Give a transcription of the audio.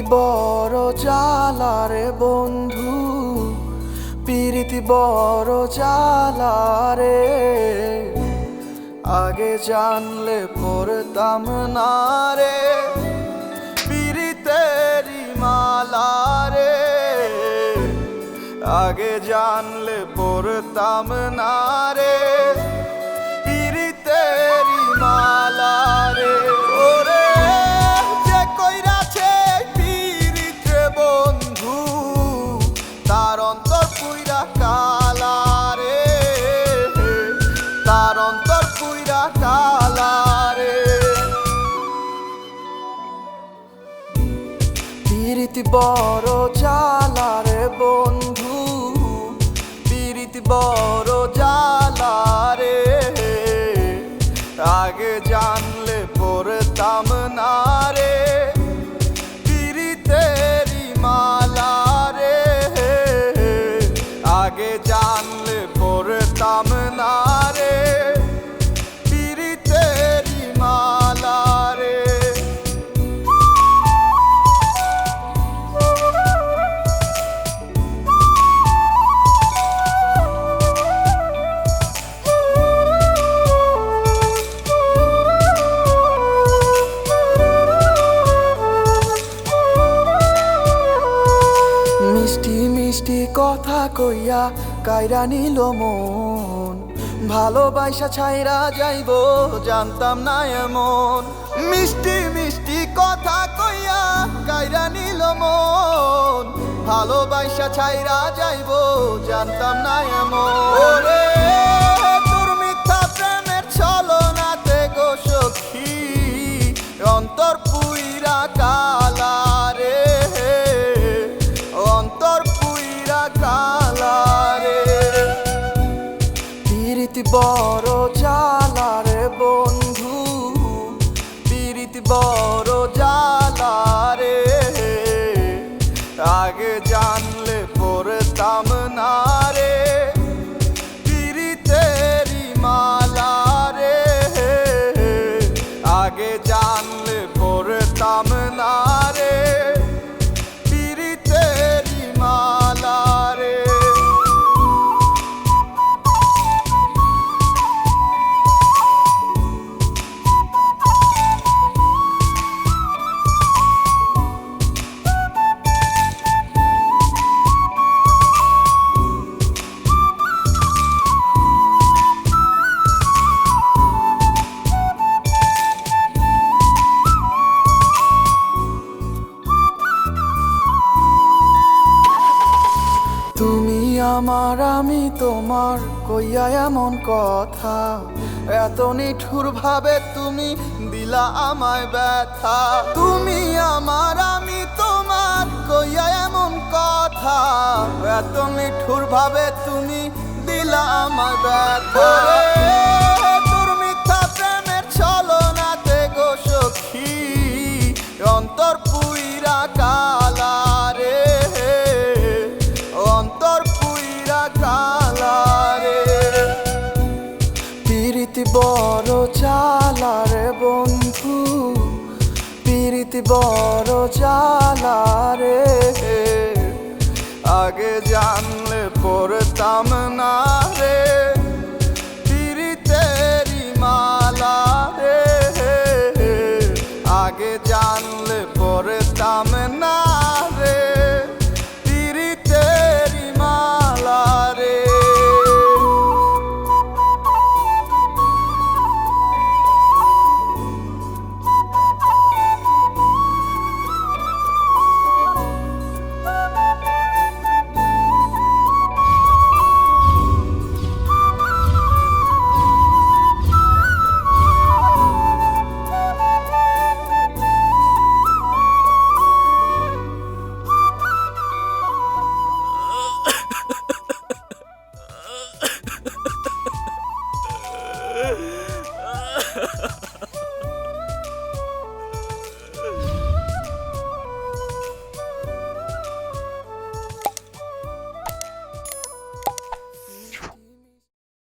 পিরিতি বড় জালারে বন্ধু, পিরিতি বড় জালারে আগে জানলে পড়তাম না রে পিরিতেরি মালারে আগে জানলে পড়তাম না রে। পিরিতি বড় জালারে বন্ধু পিরিতি বড় জালারে আগে জানলে পড়তাম না। মিষ্টি কথা কইয়া কায়রা নিল মন। ভালোবাসা ছাইরা যাইব, জানতাম না এমন। মিষ্টি মিষ্টি কথা কইয়া কায়রা নিল মন। ভালোবাসা ছাইরা যাইব, জানতাম না এমন। বড় জালার বন্ধু পীড়িত বড় আমার, আমি তোমার কইয়া এমন কথা। এত নিঠুর ভাবে তুমি দিলা আমায় ব্যথা। তুমি আমার, আমি তোমার কইয়া এমন কথা। এত নিঠুর ভাবে তুমি দিলা আমায় ব্যথা। পিরিতি বড় চালারে আগে জানলে পড়তাম না।